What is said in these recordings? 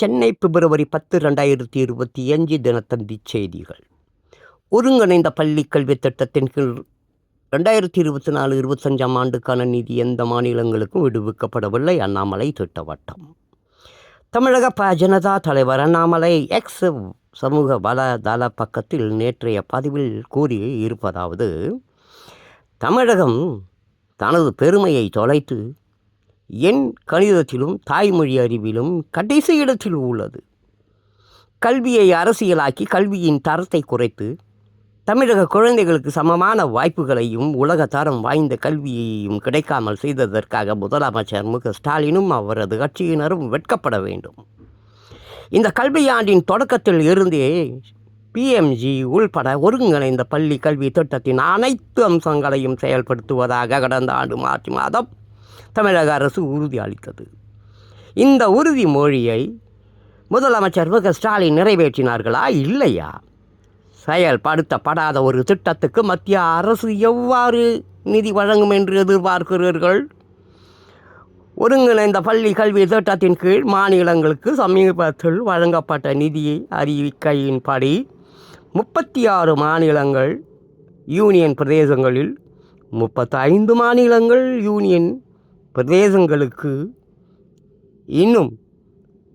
சென்னை பிப்ரவரி பத்து ரெண்டாயிரத்தி இருபத்தி அஞ்சு தினத்தந்தி செய்திகள். ஒருங்கிணைந்த பள்ளி கல்வித் திட்டத்தின் கீழ் ரெண்டாயிரத்தி இருபத்தி நாலு இருபத்தஞ்சாம் ஆண்டுக்கான நிதி எந்த மாநிலங்களுக்கும் விடுவிக்கப்படவில்லை. அண்ணாமலை திட்டவட்டம். தமிழக ப ஜனதா தலைவர் அண்ணாமலை எக்ஸ் சமூக வலைதள பக்கத்தில் நேற்றைய பதிவில் கூறி இருப்பதாவது தமிழகம் தனது பெருமையை தொலைத்து என் கணிதத்திலும் தாய்மொழி அறிவிலும் கடைசி இடத்தில் உள்ளது. கல்வியை அரசியலாக்கி கல்வியின் தரத்தை குறைத்து தமிழக குழந்தைகளுக்கு சமமான வாய்ப்புகளையும் உலக தரம் வாய்ந்த கல்வியையும் கிடைக்காமல் செய்ததற்காக முதலமைச்சர் மு. ஸ்டாலினும் அவரது கட்சியினரும் வெட்கப்பட வேண்டும். இந்த கல்வியாண்டின் தொடக்கத்தில் இருந்தே பிஎம்ஜி உள்பட ஒருங்கிணைந்த பள்ளி கல்வி திட்டத்தின் அனைத்து அம்சங்களையும் செயல்படுத்துவதாக கடந்த ஆண்டு மார்ச் மாதம் தமிழக அரசு உறுதி அளித்தது. இந்த உறுதிமொழியை முதலமைச்சர் மு க. ஸ்டாலின் நிறைவேற்றினார்களா? இல்லையா? செயல்படுத்தப்படாத ஒரு திட்டத்துக்கு மத்திய அரசு எவ்வாறு நிதி வழங்கும் என்று எதிர்பார்க்கிறீர்கள்? ஒருங்கிணைந்த பள்ளி கல்வி திட்டத்தின் கீழ் மாநிலங்களுக்கு சமீபத்தில் வழங்கப்பட்ட நிதி அறிவிக்கையின்படி முப்பத்தி ஆறு மாநிலங்கள் யூனியன் பிரதேசங்களில் முப்பத்தைந்து மாநிலங்கள் யூனியன் பிரதேசங்களுக்கு இன்னும்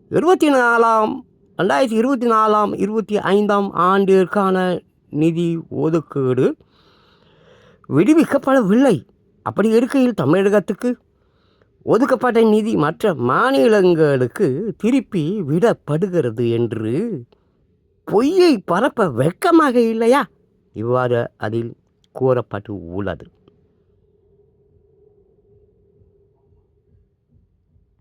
இருபத்தி நாலாம் ரெண்டாயிரத்தி இருபத்தி நாலாம் இருபத்தி ஐந்தாம் ஆண்டிற்கான நிதி ஒதுக்கீடு விடுவிக்கப்படவில்லை. அப்படி இருக்கையில் தமிழகத்துக்கு ஒதுக்கப்பட்ட நிதி மற்ற மாநிலங்களுக்கு திருப்பி விடப்படுகிறது என்று பொய்யை பரப்ப வெட்கமாக இல்லையா? இவ்வாறு அதில் கூறப்பட்டு உள்ளது